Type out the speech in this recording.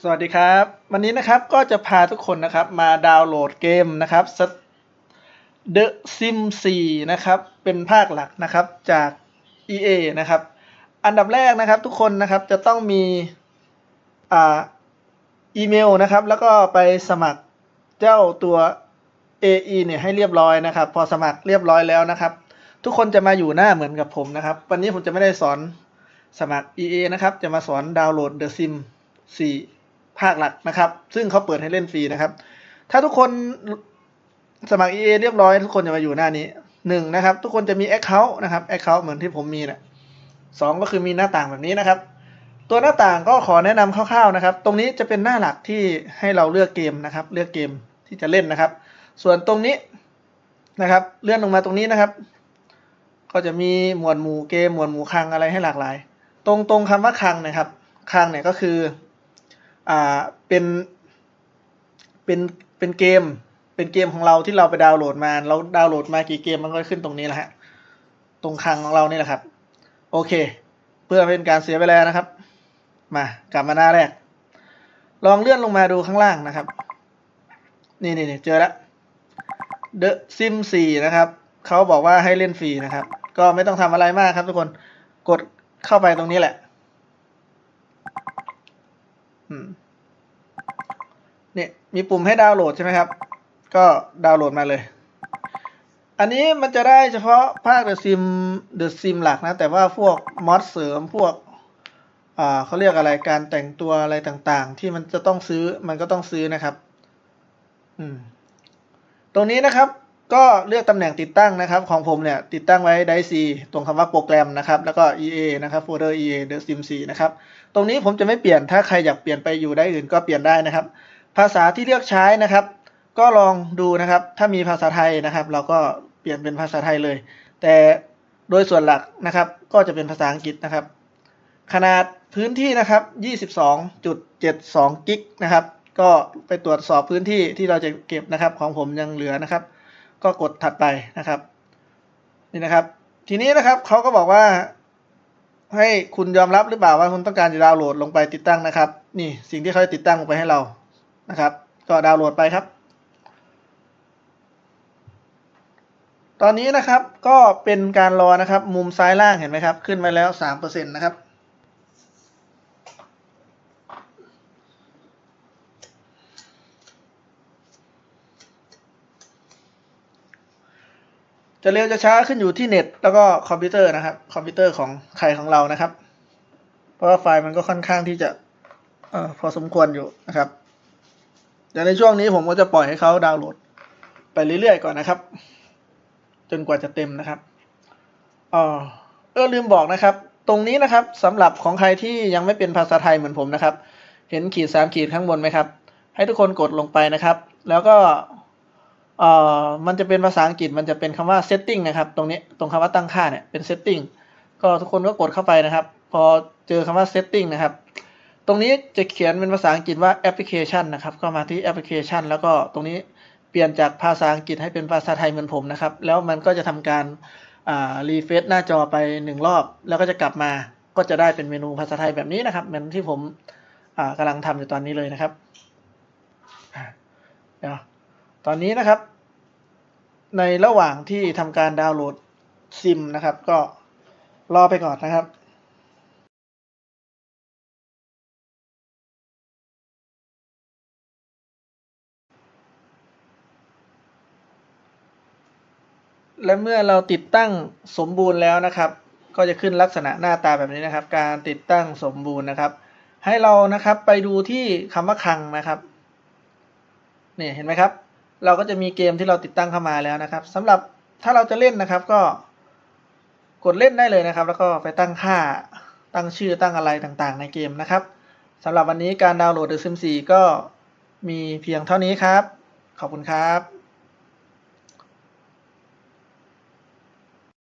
สวัสดีครับ วันนี้นะครับก็จะพาทุกคนนะครับมาดาวน์โหลดเกมนะครับ The Sim 4 นะครับ เป็นภาคหลักนะครับจาก EA นะครับ อันดับแรกนะครับทุกคนนะครับจะต้องมีอ่าอีเมลนะครับ แล้วก็ไปสมัครเจ้าตัว AE เนี่ยให้เรียบร้อยนะครับ พอสมัครเรียบร้อยแล้วนะครับ ทุกคนจะมาอยู่หน้าเหมือนกับผมนะครับ วันนี้ผมจะไม่ได้สอนสมัคร EA นะครับ จะมาสอนดาวน์โหลด The Sim 4 ภาคหลักนะครับ ซึ่งเขาเปิดให้เล่นฟรีนะครับ ถ้าทุกคนสมัคร EA เรียบร้อยทุกคนจะมาอยู่หน้านี้หนึ่งนะครับ ทุกคนจะมี Account นะครับ Account เหมือนที่ผมมีนะี่ยสองก็คือมีหน้าต่างแบบนี้นะครับ ตัวหน้าต่างก็ขอแนะนำคร่าวๆนะครับ ตรงนี้จะเป็นหน้าหลักที่ให้เราเลือกเกมนะครับ เลือกเกมที่จะเล่นนะครับ ส่วนตรงนี้นะครับ เลื่อนลงมาตรงนี้นะครับ ก็จะมีหมวดหมู่เกมหมวดหมู่คังอะไรให้หลากหลาย ตรงตรงคำว่าคังนะครับคังเนี่ยก็คือ อ่าเป็นเป็นเป็นเกม เป็นเกมของเราที่เราไปดาวน์โหลดมา เราดาวน์โหลดมากี่เกมมันก็ขึ้นตรงนี้แหละฮะตรงคลังของเรานี่แหละครับ โอเค เพื่อเป็นการเสียเวลานะครับ มากลับมาหน้าแรก ลองเลื่อนลงมาดูข้างล่างนะครับ นี่นี่นเจอแล้ว The Sim 4 นะครับเขาบอกว่าให้เล่นฟรีนะครับ ก็ไม่ต้องทำอะไรมากครับทุกคนกดเข้าไปตรงนี้แหละ เนี่ยมีปุ่มให้ดาวน์โหลดใช่ไหมครับ ก็ดาวน์โหลดมาเลย อันนี้มันจะได้เฉพาะภาค The Sim The Sim หลักนะ แต่ว่าพวกมอดเสริมพวกเขาเรียกอะไรการแต่งตัวอะไรต่างๆ ที่มันจะต้องซื้อมันก็ต้องซื้อนะครับ อืม ตรงนี้นะครับ ก็เลือกตำแหน่งติดตั้งนะครับ ของผมเนี่ยติดตั้งไว้ไดซีตรงคำว่าโปรแกรมนะครับ แล้วก็ EA นะครับโฟลเดอร์ EA The Sim 4นะครับ ตรงนี้ผมจะไม่เปลี่ยนถ้าใครอยากเปลี่ยนไปอยู่ได้อื่นก็เปลี่ยนได้นะครับ ภาษาที่เลือกใช้นะครับ ก็ลองดูนะครับ ถ้ามีภาษาไทยนะครับ เราก็เปลี่ยนเป็นภาษาไทยเลย แต่โดยส่วนหลักนะครับ ก็จะเป็นภาษาอังกฤษนะครับ ขนาดพื้นที่นะครับ 22.72 กิกนะครับ ก็ไปตรวจสอบพื้นที่ที่เราจะเก็บนะครับ ของผมยังเหลือนะครับ ก็กดถัดไปนะครับ นี่นะครับ ทีนี้นะครับเขาก็บอกว่า ให้คุณยอมรับหรือเปล่าว่าคุณต้องการจะดาวน์โหลดลงไปติดตั้งนะครับ นี่สิ่งที่เขาจะติดตั้งลงไปให้เรานะครับ ก็ดาวน์โหลดไปครับ ตอนนี้นะครับก็เป็นการรอนะครับ มุมซ้ายล่างเห็นไหมครับ ขึ้นมาแล้วสามเปอร์เซ็นต์นะครับ จะเร็วจะช้าขึ้นอยู่ที่เน็ต แล้วก็คอมพิวเตอร์นะครับ คอมพิวเตอร์ของใครของเรานะครับ เพราะว่าไฟล์มันก็ค่อนข้างที่จะออพอสมควรอยู่นะครับเดี๋ยวในช่วงนี้ผมก็จะปล่อยให้เขาดาวน์โหลด ไปเรื่อยๆก่อนนะครับ จนกว่าจะเต็มนะครับเออเออลืมบอกนะครับ ตรงนี้นะครับสำหรับของใครที่ยังไม่เป็นภาษาไทยเหมือนผมนะครับ เห็นขีดสามขีดข้างบนไหมครับ ให้ทุกคนกดลงไปนะครับ แล้วก็ เอ่อมันจะเป็นภาษาอังกฤษมันจะเป็นคำว่า setting นะครับ ตรงนี้ตรงคำว่าตั้งค่าเนี่ยเป็น setting ก็ทุกคนก็กดเข้าไปนะครับ พอเจอคำว่า setting นะครับ ตรงนี้จะเขียนเป็นภาษาอังกฤษว่า application นะครับก็มาที่ application แล้วก็ตรงนี้เปลี่ยนจากภาษาอังกฤษให้เป็นภาษาไทยเหมือนผมนะครับ แล้วมันก็จะทำการอ่ารีเฟซหน้าจอไปหนึ่งรอบ แล้วก็จะกลับมาก็จะได้เป็นเมนูภาษาไทยแบบนี้นะครับเหมือนที่ผมอ่ากำลังทำอยู่ตอนนี้เลยนะครับเดี๋ยว ตอนนี้นะครับ ในระหว่างที่ทำการดาวน์โหลดซิมนะครับ ก็รอไปก่อนนะครับและเมื่อเราติดตั้งสมบูรณ์แล้วนะครับ ก็จะขึ้นลักษณะหน้าตาแบบนี้นะครับ การติดตั้งสมบูรณ์นะครับ ให้เรานะครับไปดูที่คำว่าคังนะครับ นี่เห็นไหมครับ เราก็จะมีเกมที่เราติดตั้งเข้ามาแล้วนะครับสำหรับถ้าเราจะเล่นนะครับก็กดเล่นได้เลยนะครับ แล้วก็ไปตั้งค่าตั้งชื่อตั้งอะไรต่างๆ ในเกมนะครับสำหรับวันนี้การดาวน์โหลด The Sims 4ก็มีเพียงเท่านี้ครับ ขอบคุณครับ